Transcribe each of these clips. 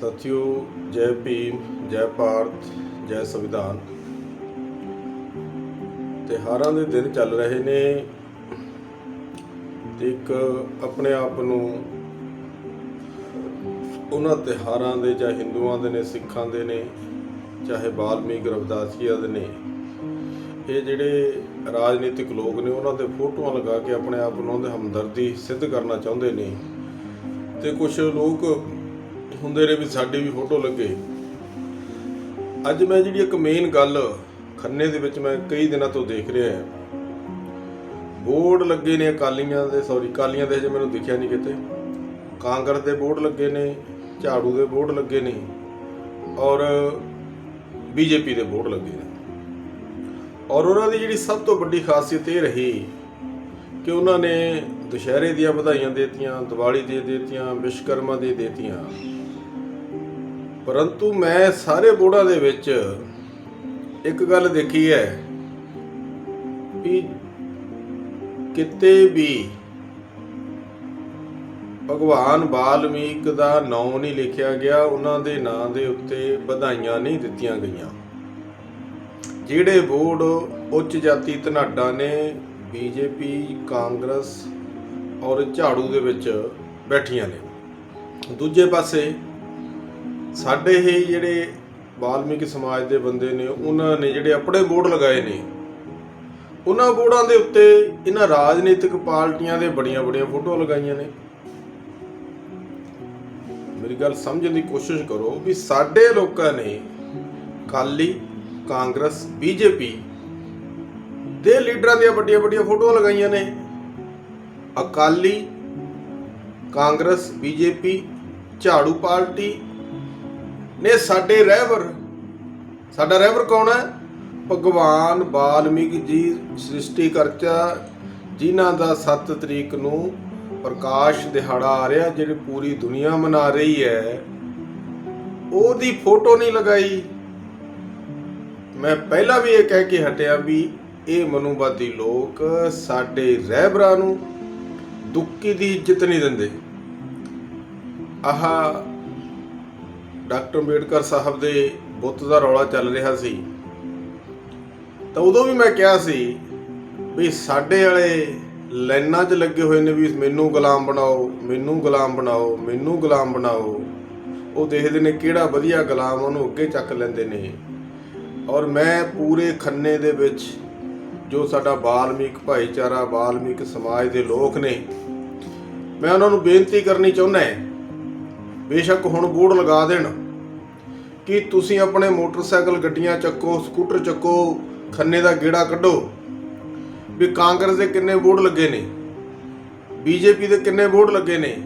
ਸਾਥੀਓ, ਜੈ ਭੀਮ, ਜੈ ਭਾਰਤ, ਜੈ ਸੰਵਿਧਾਨ। ਤਿਉਹਾਰਾਂ ਦੇ ਦਿਨ ਚੱਲ ਰਹੇ ਨੇ ਇੱਕ ਆਪਣੇ ਆਪ ਨੂੰ ਉਹਨਾਂ ਤਿਉਹਾਰਾਂ ਦੇ ਚਾਹੇ ਹਿੰਦੂਆਂ ਦੇ ਨੇ, ਸਿੱਖਾਂ ਦੇ ਨੇ, ਚਾਹੇ ਬਾਲਮੀਕ ਰਵਿਦਾਸੀਆ ਦੇ ਨੇ, ਇਹ ਜਿਹੜੇ ਰਾਜਨੀਤਿਕ ਲੋਕ ਨੇ, ਉਹਨਾਂ ਦੇ ਫੋਟੋਆਂ ਲਗਾ ਕੇ ਆਪਣੇ ਆਪ ਨੂੰ ਉਹਨਾਂ ਦੇ ਹਮਦਰਦੀ ਸਿੱਧ ਕਰਨਾ ਚਾਹੁੰਦੇ ਨੇ। ਤੇ ਕੁਝ ਲੋਕ ਹੁੰਦੇ ਨੇ ਵੀ ਸਾਡੀ ਵੀ ਫੋਟੋ ਲੱਗੇ। ਅੱਜ ਮੈਂ ਜਿਹੜੀ ਇੱਕ ਮੇਨ ਗੱਲ ਖੰਨੇ ਦੇ ਵਿੱਚ ਮੈਂ ਕਈ ਦਿਨਾਂ ਤੋਂ ਦੇਖ ਰਿਹਾ ਹਾਂ। ਬੋਰਡ ਲੱਗੇ ਨੇ ਅਕਾਲੀਆਂ ਦੇ ਸੌਰੀ ਅਕਾਲੀਆਂ ਦੇ ਹਜੇ ਮੈਨੂੰ ਦਿਖਿਆ ਨਹੀਂ ਕਿਤੇ। ਕਾਂਗਰਸ ਦੇ ਬੋਰਡ ਲੱਗੇ ਨੇ, ਝਾੜੂ ਦੇ ਬੋਰਡ ਲੱਗੇ ਨੇ ਔਰ ਬੀਜੇਪੀ ਦੇ ਬੋਰਡ ਲੱਗੇ ਨੇ। ਔਰ ਉਹਨਾਂ ਦੀ ਜਿਹੜੀ ਸਭ ਤੋਂ ਵੱਡੀ ਖਾਸੀਅਤ ਇਹ ਰਹੀ ਕਿ ਉਹਨਾਂ ਨੇ ਦੁਸ਼ਹਿਰੇ ਦੀਆਂ ਵਧਾਈਆਂ ਦੇਤੀਆਂ, ਦੀਵਾਲੀ ਦੇ ਦੇਤੀਆਂ ਵਿਸ਼ਕਰਮਾ ਦੇ ਦੇਤੀਆਂ। ਪਰੰਤੂ ਮੈਂ ਸਾਰੇ ਬੋਰਡਾਂ ਦੇ ਵਿੱਚ ਇੱਕ ਗੱਲ ਦੇਖੀ ਹੈ ਵੀ ਕਿਤੇ ਵੀ ਭਗਵਾਨ ਵਾਲਮੀਕ ਦਾ ਨਾਮ ਨਹੀਂ ਲਿਖਿਆ ਗਿਆ, ਉਹਨਾਂ ਦੇ ਨਾਂ ਦੇ ਉੱਤੇ ਵਧਾਈਆਂ ਨਹੀਂ ਦਿੱਤੀਆਂ ਗਈਆਂ। ਜਿਹੜੇ ਬੋਰਡ ਉੱਚ ਜਾਤੀ ਧਨਾਡਾ ਨੇ, ਬੀਜੇਪੀ, ਕਾਂਗਰਸ ਔਰ ਝਾੜੂ ਦੇ ਵਿੱਚ ਬੈਠੀਆਂ ਨੇ। ਦੂਜੇ ਪਾਸੇ ਸਾਡੇ ਹੀ ਜਿਹੜੇ ਵਾਲਮੀਕ ਸਮਾਜ ਦੇ ਬੰਦੇ ਨੇ, ਉਹਨਾਂ ਨੇ ਜਿਹੜੇ ਆਪਣੇ ਬੋਰਡ ਲਗਾਏ ਨੇ, ਉਹਨਾਂ ਬੋਰਡਾਂ ਦੇ ਉੱਤੇ ਇਹਨਾਂ ਰਾਜਨੀਤਿਕ ਪਾਰਟੀਆਂ ਦੇ ਬੜੀਆਂ ਬੜੀਆਂ ਫੋਟੋਆਂ ਲਗਾਈਆਂ ਨੇ। ਮੇਰੀ ਗੱਲ ਸਮਝਣ ਦੀ ਕੋਸ਼ਿਸ਼ ਕਰੋ ਵੀ ਸਾਡੇ ਲੋਕਾਂ ਨੇ ਕਾਲੀ ਕਾਂਗਰਸ, ਬੀਜੇਪੀ ਦੇ ਲੀਡਰਾਂ ਦੀਆਂ ਵੱਡੀਆਂ ਵੱਡੀਆਂ ਫੋਟੋਆਂ ਲਗਾਈਆਂ ਨੇ। ਅਕਾਲੀ, ਕਾਂਗਰਸ, ਬੀਜੇਪੀ, ਝਾੜੂ ਪਾਰਟੀ ਨੇ ਸਾਡੇ ਰਹਿਬਰ। ਸਾਡਾ ਰਹਿਬਰ ਕੌਣ ਹੈ? ਭਗਵਾਨ ਵਾਲਮੀਕ ਜੀ ਸ੍ਰਿਸ਼ਟੀ ਕਰਤਾ ਜਿਨ੍ਹਾਂ ਦਾ 7 ਤਰੀਕ ਨੂੰ ਪ੍ਰਕਾਸ਼ ਦਿਹਾੜਾ ਆ ਰਿਹਾ, ਜਿਹੜੀ ਪੂਰੀ ਦੁਨੀਆ ਮਨਾ ਰਹੀ ਹੈ। ਉਹਦੀ ਫੋਟੋ ਨਹੀਂ ਲਗਾਈ। ਮੈਂ ਪਹਿਲਾਂ ਵੀ ਇਹ ਕਹਿ ਕੇ ਹਟਿਆ ਵੀ ਇਹ ਮਨੂਵਾਦੀ ਲੋਕ ਸਾਡੇ ਰਹਿਬਰਾਂ ਨੂੰ ਦੁੱਕੀ ਦੀ ਇੱਜ਼ਤ ਨਹੀਂ ਦਿੰਦੇ। ਆਹ ਡਾਕਟਰ ਅੰਬੇਡਕਰ ਸਾਹਿਬ ਦੇ ਬੁੱਤ ਦਾ ਰੌਲਾ ਚੱਲ ਰਿਹਾ ਸੀ। ਤਾਂ ਉਦੋਂ ਵੀ ਮੈਂ ਕਿਹਾ ਸੀ ਵੀ ਸਾਡੇ ਵਾਲੇ ਲਾਈਨਾਂ 'ਚ ਲੱਗੇ ਹੋਏ ਨੇ ਵੀ ਮੈਨੂੰ ਗੁਲਾਮ ਬਣਾਓ, ਮੈਨੂੰ ਗੁਲਾਮ ਬਣਾਓ, ਮੈਨੂੰ ਗੁਲਾਮ ਬਣਾਓ। ਉਹ ਦੇਖਦੇ ਨੇ ਕਿਹੜਾ ਵਧੀਆ ਗੁਲਾਮ ਉਹਨੂੰ ਅੱਗੇ ਚੱਕ ਲੈਂਦੇ ਨੇ। ਔਰ ਮੈਂ ਪੂਰੇ ਖੰਨੇ ਦੇ ਵਿੱਚ ਜੋ ਸਾਡਾ ਬਾਲਮੀਕ ਭਾਈਚਾਰਾ, ਬਾਲਮੀਕ ਸਮਾਜ ਦੇ ਲੋਕ ਨੇ, ਮੈਂ ਉਹਨਾਂ ਨੂੰ ਬੇਨਤੀ ਕਰਨੀ ਚਾਹੁੰਦਾ ਹਾਂ, ਬੇਸ਼ੱਕ ਹੁਣ ਬੋਰਡ ਲਗਾ ਦੇਣ। ਕਿ ਤੁਸੀਂ ਆਪਣੇ ਮੋਟਰਸਾਈਕਲ ਗੱਡੀਆਂ ਚੱਕੋ, ਸਕੂਟਰ ਚੱਕੋ, ਖੰਨੇ ਦਾ ਗੇੜਾ ਕੱਢੋ? ਵੀ ਕਾਂਗਰਸ ਦੇ ਕਿੰਨੇ ਵੋਟ ਲੱਗੇ ਨੇ? ਬੀਜੇਪੀ ਦੇ ਕਿੰਨੇ ਵੋਟ ਲੱਗੇ ਨੇ?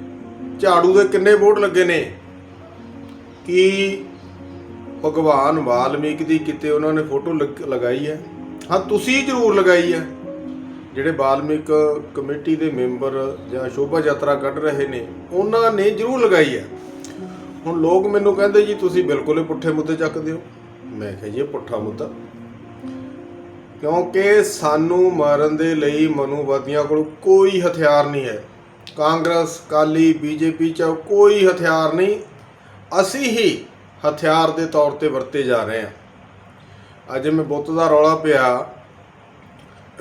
ਝਾੜੂ ਦੇ ਕਿੰਨੇ ਵੋਟ ਲੱਗੇ ਨੇ? ਕੀ ਭਗਵਾਨ ਵਾਲਮੀਕ ਦੀ ਕਿਤੇ ਉਹਨਾਂ ਨੇ ਫੋਟੋ ਲਗ- ਲਗਾਈ ਹੈ? ਹਾਂ, ਤੁਸੀਂ ਜ਼ਰੂਰ ਲਗਾਈ ਹੈ। ਜਿਹੜੇ ਵਾਲਮੀਕ ਕਮੇਟੀ ਦੇ ਮੈਂਬਰ ਜਾਂ ਸ਼ੋਭਾ ਯਾਤਰਾ ਕੱਢ ਰਹੇ ਨੇ, ਉਹਨਾਂ ਨੇ ਜ਼ਰੂਰ ਲਗਾਈ ਹੈ। ਹੁਣ ਲੋਕ ਮੈਨੂੰ ਕਹਿੰਦੇ ਜੀ, ਤੁਸੀਂ ਬਿਲਕੁਲ ਹੀ ਪੁੱਠੇ ਮੁੱਦੇ ਚੱਕਦੇ ਹੋ। ਮੈਂ ਕਿਹਾ ਜੀ, ਇਹ ਪੁੱਠਾ ਮੁੱਦਾ। ਕਿਉਂਕਿ ਸਾਨੂੰ ਮਾਰਨ ਦੇ ਲਈ ਮਨੂਵਾਦੀਆਂ ਕੋਲ ਕੋਈ ਹਥਿਆਰ ਨਹੀਂ ਹੈ। ਕਾਂਗਰਸ ਕਾਲੀ ਬੀਜੇਪੀ ਚ ਕੋਈ ਹਥਿਆਰ ਨਹੀਂ। ਅਸੀਂ ਹੀ ਹਥਿਆਰ ਦੇ ਤੌਰ ਤੇ ਵਰਤੇ ਜਾ ਰਹੇ ਹਾਂ। ਅੱਜ ਮੈਂ ਬੁੱਤ ਦਾ ਰੌਲਾ ਪਿਆ।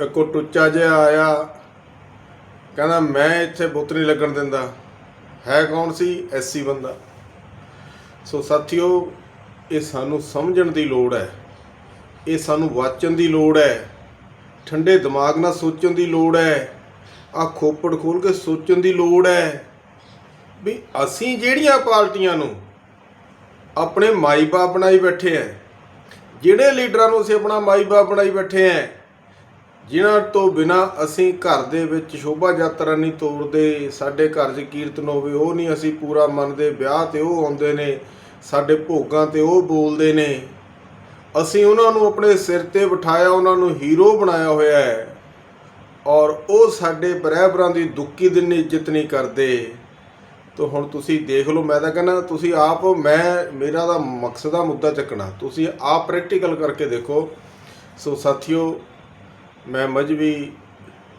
ਇੱਕੋ ਟੁੱਚਾ ਜਿਹਾ ਆਇਆ। ਕਹਿੰਦਾ, ਮੈਂ ਇੱਥੇ ਬੁੱਤ ਨਹੀਂ ਲੱਗਣ ਦਿੰਦਾ। ਹੈ ਕੌਣ ਸੀ? ਐਸਸੀ ਬੰਦਾ। ਸੋ ਸਾਥੀਓ, ਇਹ ਸਾਨੂੰ ਸਮਝਣ ਦੀ ਲੋੜ ਹੈ। ਇਹ ਸਾਨੂੰ ਵਾਚਣ ਦੀ ਲੋੜ ਹੈ। ਠੰਡੇ ਦਿਮਾਗ ਨਾਲ ਸੋਚਣ ਦੀ ਲੋੜ ਹੈ। ਆ ਖੋਪੜ ਖੋਲ ਕੇ ਸੋਚਣ ਦੀ ਲੋੜ ਹੈ ਵੀ ਅਸੀਂ ਜਿਹੜੀਆਂ ਪਾਰਟੀਆਂ ਨੂੰ ਆਪਣੇ ਮਾਈ-ਬਾਪ ਬਣਾਈ ਬੈਠੇ ਆ ਜਿਹੜੇ ਲੀਡਰਾਂ ਨੂੰ ਅਸੀਂ ਆਪਣਾ ਮਾਈ-ਬਾਪ ਬਣਾਈ ਬੈਠੇ ਆ ਜਿਨ੍ਹਾਂ ਤੋਂ ਬਿਨਾ ਅਸੀਂ ਘਰ ਦੇ ਵਿੱਚ ਸ਼ੋਭਾ ਯਾਤਰਾ ਨਹੀਂ ਤੋਰਦੇ, ਸਾਡੇ ਘਰ 'ਚ ਕੀਰਤਨ ਹੋਵੇ, ਉਹ ਨਹੀਂ ਅਸੀਂ ਪੂਰਾ ਮੰਨਦੇ, ਵਿਆਹ ਤੇ ਉਹ ਆਉਂਦੇ ਨੇ, ਸਾਡੇ ਭੋਗਾਂ ਤੇ ਉਹ ਬੋਲਦੇ ਨੇ। ਅਸੀਂ ਉਹਨਾਂ ਨੂੰ ਆਪਣੇ ਸਿਰ ਤੇ ਬਿਠਾਇਆ, ਉਹਨਾਂ ਨੂੰ ਹੀਰੋ ਬਣਾਇਆ ਹੋਇਆ ਹੈ। ਔਰ ਉਹ ਸਾਡੇ ਬਰਾਬਰਾਂ ਦੀ ਦੁੱਕੀ ਦਿਨ ਇੱਜ਼ਤ ਨਹੀਂ ਕਰਦੇ। ਤੋ ਹੁਣ ਤੁਸੀਂ ਦੇਖ ਲਓ, ਮੈਂ ਤਾਂ ਕਹਿੰਦਾ, ਤੁਸੀਂ ਆਪ, ਮੈਂ, ਮੇਰਾ ਦਾ ਮਕਸਦ ਆ ਮੁੱਦਾ ਚੱਕਣਾ। ਤੁਸੀਂ ਆਪ ਪ੍ਰੈਕਟੀਕਲ ਕਰਕੇ ਦੇਖੋ। ਸੋ ਸਾਥੀਓ ਮੈਂ ਮਜਬੀ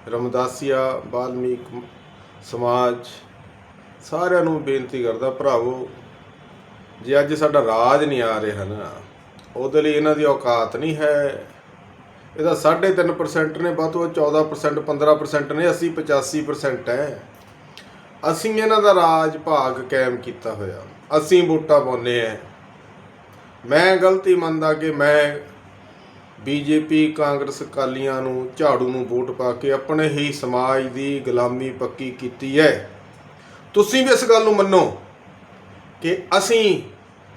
ਰਮਦਾਸੀਆ, ਬਾਲਮੀਕ ਸਮਾਜ ਸਾਰਿਆਂ ਨੂੰ ਬੇਨਤੀ ਕਰਦਾ, ਭਰਾਵੋ, ਜੇ ਅੱਜ ਸਾਡਾ ਰਾਜ ਨਹੀਂ ਆ ਰਿਹਾ ਨਾ, ਉਹਦੇ ਲਈ ਇਹਨਾਂ ਦੀ ਔਕਾਤ ਨਹੀਂ ਹੈ। ਇਹਦਾ 3.5% ਨੇ, ਵੱਧ ਤੋਂ ਵੱਧ 14% 15% ਨੇ, ਅਸੀਂ 85% ਹੈ। ਅਸੀਂ ਇਹਨਾਂ ਦਾ ਰਾਜ ਭਾਗ ਕਾਇਮ ਕੀਤਾ ਹੋਇਆ। ਅਸੀਂ ਵੋਟਾਂ ਪਾਉਂਦੇ ਆ ਮੈਂ ਗਲਤੀ ਮੰਨਦਾ ਕਿ ਮੈਂ ਬੀਜੇਪੀ, ਕਾਂਗਰਸ ਅਕਾਲੀਆਂ ਨੂੰ ਝਾੜੂ ਨੂੰ ਵੋਟ ਪਾ ਕੇ ਆਪਣੇ ਹੀ ਸਮਾਜ ਦੀ ਗੁਲਾਮੀ ਪੱਕੀ ਕੀਤੀ ਹੈ। ਤੁਸੀਂ ਵੀ ਇਸ ਗੱਲ ਨੂੰ ਮੰਨੋ ਕਿ ਅਸੀਂ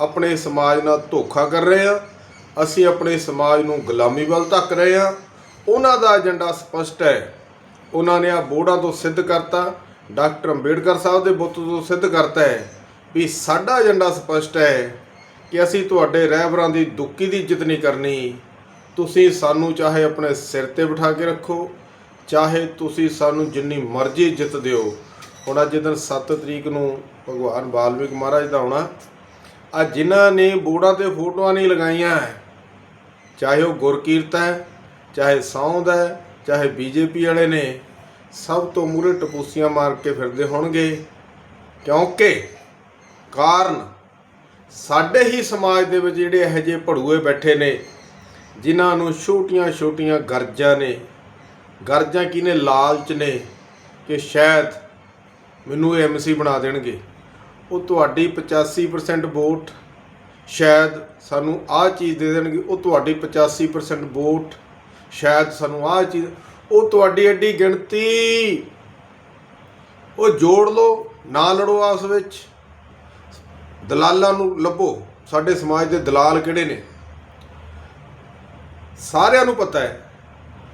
ਆਪਣੇ ਸਮਾਜ ਨਾਲ ਧੋਖਾ ਕਰ ਰਹੇ ਹਾਂ, ਅਸੀਂ ਆਪਣੇ ਸਮਾਜ ਨੂੰ ਗੁਲਾਮੀ ਵੱਲ ਧੱਕ ਰਹੇ ਹਾਂ। ਉਹਨਾਂ ਦਾ ਏਜੰਡਾ ਸਪਸ਼ਟ ਹੈ। ਉਹਨਾਂ ਨੇ ਆ ਬੋਰਡਾਂ ਤੋਂ ਸਿੱਧ ਕਰਤਾ, ਡਾਕਟਰ ਅੰਬੇਡਕਰ ਸਾਹਿਬ ਦੇ ਬੁੱਤ ਤੋਂ ਸਿੱਧ ਕਰਤਾ ਹੈ ਵੀ ਸਾਡਾ ਏਜੰਡਾ ਸਪਸ਼ਟ ਹੈ ਕਿ ਅਸੀਂ ਤੁਹਾਡੇ ਰਹਿਬਰਾਂ ਦੀ ਦੁੱਕੀ ਦੀ ਇੱਜ਼ਤ ਨਹੀਂ ਕਰਨੀ ਤੁਸੀਂ ਸਾਨੂੰ ਚਾਹੇ ਆਪਣੇ ਸਿਰ ਤੇ ਬਿਠਾ ਕੇ ਰੱਖੋ, ਚਾਹੇ ਤੁਸੀਂ ਸਾਨੂੰ ਜਿੰਨੀ ਮਰਜ਼ੀ ਜਿੱਤ ਦਿਓ। ਹੁਣ ਅੱਜ ਦਿਨ 7 ਤਰੀਕ ਨੂੰ ਭਗਵਾਨ ਵਾਲਮੀਕ ਮਹਾਰਾਜ ਦਾ ਆਉਣਾ। ਆ ਜਿਨ੍ਹਾਂ ਨੇ ਬੋਰਡਾਂ ਤੇ ਫੋਟੋਆਂ ਨਹੀਂ ਲਗਾਈਆਂ, ਚਾਹੇ ਉਹ ਗੁਰਕੀਰਤ ਹੈ, ਚਾਹੇ ਸੌਂਦ ਹੈ, ਚਾਹੇ ਬੀਜੇਪੀ ਵਾਲੇ ਨੇ, ਸਭ ਤੋਂ ਮੂਰੇ ਟਪੂਸੀਆਂ ਮਾਰ ਕੇ ਫਿਰਦੇ ਹੋਣਗੇ। ਕਿਉਂਕਿ ਕਾਰਨ ਸਾਡੇ ਹੀ ਸਮਾਜ ਦੇ ਵਿੱਚ ਜਿਹੜੇ ਇਹੋ ਜਿਹੇ ਭੜੂਏ ਬੈਠੇ ਨੇ ਜਿਨ੍ਹਾਂ ਨੂੰ ਛੋਟੀਆਂ-ਛੋਟੀਆਂ ਗਰਜਾਂ ਨੇ, ਗਰਜਾਂ ਕੀ ਨੇ ਲਾਲਚ ਨੇ ਕਿ ਸ਼ਾਇਦ ਮੈਨੂੰ ਇਹ ਐਮਸੀ ਬਣਾ ਦੇਣਗੇ। ਉਹ ਤੁਹਾਡੀ 85% ਵੋਟ ਸ਼ਾਇਦ ਸਾਨੂੰ ਆਹ ਚੀਜ਼ ਦੇ ਦੇਣਗੇ। ਉਹ ਤੁਹਾਡੀ 85% ਵੋਟ ਸ਼ਾਇਦ ਸਾਨੂੰ ਆਹ ਚੀਜ਼, ਉਹ ਤੁਹਾਡੀ ਐਡੀ ਗਿਣਤੀ। ਉਹ ਜੋੜ ਲਓ, ਨਾ ਲੜੋ ਆਪਸ ਵਿੱਚ। ਦਲਾਲਾਂ ਨੂੰ ਲੱਭੋ। ਸਾਡੇ ਸਮਾਜ ਦੇ ਦਲਾਲ ਕਿਹੜੇ ਨੇ? ਸਾਰਿਆਂ ਨੂੰ ਪਤਾ ਹੈ,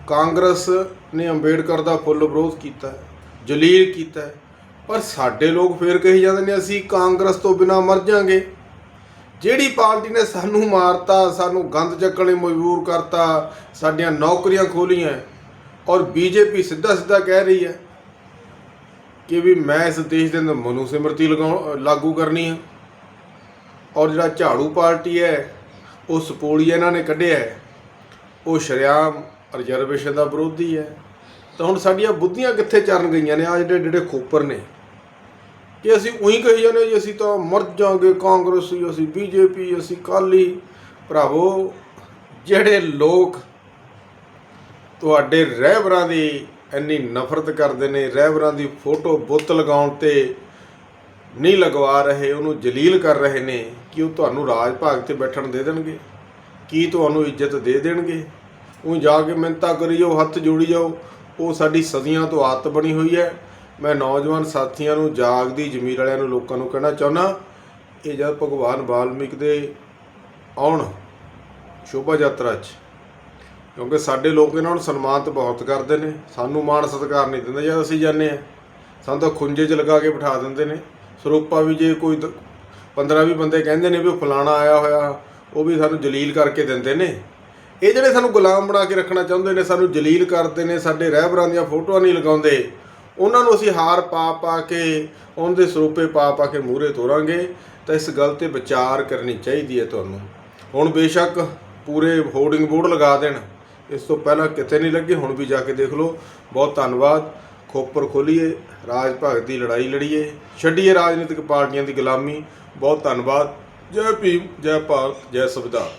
ਕਾਂਗਰਸ ਨੇ ਅੰਬੇਡਕਰ ਦਾ ਫੁੱਲ ਵਿਰੋਧ ਕੀਤਾ, ਜਲੀਲ ਕੀਤਾ ਪਰ ਸਾਡੇ ਲੋਕ ਫੇਰ ਕਹੀ ਜਾਂਦੇ ਨੇ, ਅਸੀਂ ਕਾਂਗਰਸ ਤੋਂ ਬਿਨਾ ਮਰ ਜਾਾਂਗੇ। ਜਿਹੜੀ ਪਾਰਟੀ ਨੇ ਸਾਨੂੰ ਮਾਰਤਾ, ਸਾਨੂੰ ਗੰਦ ਚੱਕਣ ਲਈ ਮਜਬੂਰ ਕਰਤਾ, ਸਾਡੀਆਂ ਨੌਕਰੀਆਂ ਖੋਲੀਆਂ ਔਰ ਬੀਜੇਪੀ ਸਿੱਧਾ ਸਿੱਧਾ ਕਹਿ ਰਹੀ ਹੈ ਕਿ ਵੀ ਮੈਂ ਇਸ ਦੇਸ਼ ਦੇ ਅੰਦਰ ਮਨੂ ਸਿਮਰਤੀ ਲਗਾਉ, ਲਾਗੂ ਕਰਨੀ ਹੈ। ਔਰ ਜਿਹੜਾ ਝਾੜੂ ਪਾਰਟੀ ਹੈ, ਉਹ ਸਪੋਲੀਆ ਇਹਨਾਂ ਨੇ ਕੱਢਿਆ ਹੈ। ਉਹ ਸ਼ਰਿਆਮ ਰਿਜ਼ਰਵੇਸ਼ਨ ਦਾ ਵਿਰੋਧੀ ਹੈ। ਤਾਂ ਹੁਣ ਸਾਡੀਆਂ ਬੁੱਧੀਆਂ ਕਿੱਥੇ ਚਰਨ ਗਈਆਂ ਨੇ? ਆ ਜਿਹੜੇ ਜਿਹੜੇ ਖੋਪਰ ਨੇ। ਕਿ ਅਸੀਂ ਉਹੀ ਕਹੀ ਜਾਂਦੇ ਜੀ, ਅਸੀਂ ਤਾਂ ਮਰ ਜਾਾਂਗੇ ਕਾਂਗਰਸੀ ਅਸੀਂ ਬੀਜੇਪੀ ਅਸੀਂ ਕਾਲੀ ਭਰਾਵੋ, ਜਿਹੜੇ ਲੋਕ ਤੁਹਾਡੇ ਰਹਿਬਰਾਂ ਦੀ ਇੰਨੀ ਨਫ਼ਰਤ ਕਰਦੇ ਨੇ, ਰਹਿਬਰਾਂ ਦੀ ਫੋਟੋ ਬੁੱਤ ਲਗਾਉਣ ਤੇ ਨਹੀਂ ਲਗਵਾ ਰਹੇ, ਉਹਨੂੰ ਜਲੀਲ ਕਰ ਰਹੇ ਨੇ, ਕਿ ਉਹ ਤੁਹਾਨੂੰ ਰਾਜ ਭਾਗ ਤੇ ਬੈਠਣ ਦੇ ਦੇਣਗੇ। ਕੀ ਤੁਹਾਨੂੰ ਇੱਜ਼ਤ ਦੇ ਦੇਣਗੇ? ਉਹ ਜਾ ਕੇ ਮਿੰਤਾ ਕਰੀ ਜਾਓ ਹੱਥ ਜੋੜੀ ਜਾਓ। ਉਹ ਸਾਡੀ ਸਦੀਆਂ ਤੋਂ ਆਦਤ ਬਣੀ ਹੋਈ ਹੈ। ਮੈਂ ਨੌਜਵਾਨ ਸਾਥੀਆਂ ਨੂੰ, ਜਾਗਦੀ ਜ਼ਮੀਰ ਵਾਲਿਆਂ ਨੂੰ, ਲੋਕਾਂ ਨੂੰ ਕਹਿਣਾ ਚਾਹੁੰਦਾ, ਇਹ ਜਦ ਭਗਵਾਨ ਵਾਲਮੀਕ ਦੇ ਆਉਣ, ਸ਼ੋਭਾ ਯਾਤਰਾ 'ਚ। ਕਿਉਂਕਿ ਸਾਡੇ ਲੋਕ ਇਹਨਾਂ ਨੂੰ ਸਨਮਾਨਿਤ ਬਹੁਤ ਕਰਦੇ ਨੇ। ਸਾਨੂੰ ਮਾਣ ਸਤਿਕਾਰ ਨਹੀਂ ਦਿੰਦੇ ਜਦ ਅਸੀਂ ਜਾਂਦੇ ਆ ਸਾਨੂੰ ਤਾਂ ਖੁੰਝੇ 'ਚ ਲਗਾ ਕੇ ਬਿਠਾ ਦਿੰਦੇ ਨੇ। ਸਰੂਪਾ ਵੀ ਜੇ ਕੋਈ 15-20 ਬੰਦੇ ਕਹਿੰਦੇ ਨੇ ਵੀ ਉਹ ਫਲਾਣਾ ਆਇਆ ਹੋਇਆ ਉਹ ਵੀ ਸਾਨੂੰ ਜਲੀਲ ਕਰਕੇ ਦਿੰਦੇ ਨੇ। ਇਹ ਜਿਹੜੇ ਸਾਨੂੰ ਗੁਲਾਮ ਬਣਾ ਕੇ ਰੱਖਣਾ ਚਾਹੁੰਦੇ ਨੇ, ਸਾਨੂੰ ਜਲੀਲ ਕਰਦੇ ਨੇ, ਸਾਡੇ ਰਹਿਬਰਾਂ ਦੀਆਂ ਫੋਟੋਆਂ ਨਹੀਂ ਲਗਾਉਂਦੇ, ਉਹਨਾਂ ਨੂੰ ਅਸੀਂ ਹਾਰ ਪਾ ਪਾ ਕੇ ਉਹਨਾਂ ਦੇ ਸਰੂਪੇ ਪਾ ਪਾ ਕੇ ਮੂਹਰੇ ਤੋਰਾਂਗੇ, ਤਾਂ ਇਸ ਗੱਲ ਤੇ ਵਿਚਾਰ ਕਰਨੀ ਚਾਹੀਦੀ ਹੈ ਤੁਹਾਨੂੰ। ਹੁਣ ਬੇਸ਼ੱਕ ਪੂਰੇ ਹੋਰਡਿੰਗ ਬੋਰਡ ਲਗਾ ਦੇਣ, ਇਸ ਤੋਂ ਪਹਿਲਾਂ ਕਿਤੇ ਨਹੀਂ ਲੱਗੇ, ਹੁਣ ਵੀ ਜਾ ਕੇ ਦੇਖ ਲਓ। ਬਹੁਤ ਧੰਨਵਾਦ। ਖੋਪਰ ਖੋਲੀਏ, ਰਾਜ ਭਗਤ ਦੀ ਲੜਾਈ ਲੜੀਏ, ਛੱਡੀਏ ਰਾਜਨੀਤਿਕ ਪਾਰਟੀਆਂ ਦੀ ਗੁਲਾਮੀ। ਬਹੁਤ ਧੰਨਵਾਦ। ਜੈ ਭੀਮ ਜੈ ਭਾਰਤ ਜੈ ਸੰਵਿਧਾਨ।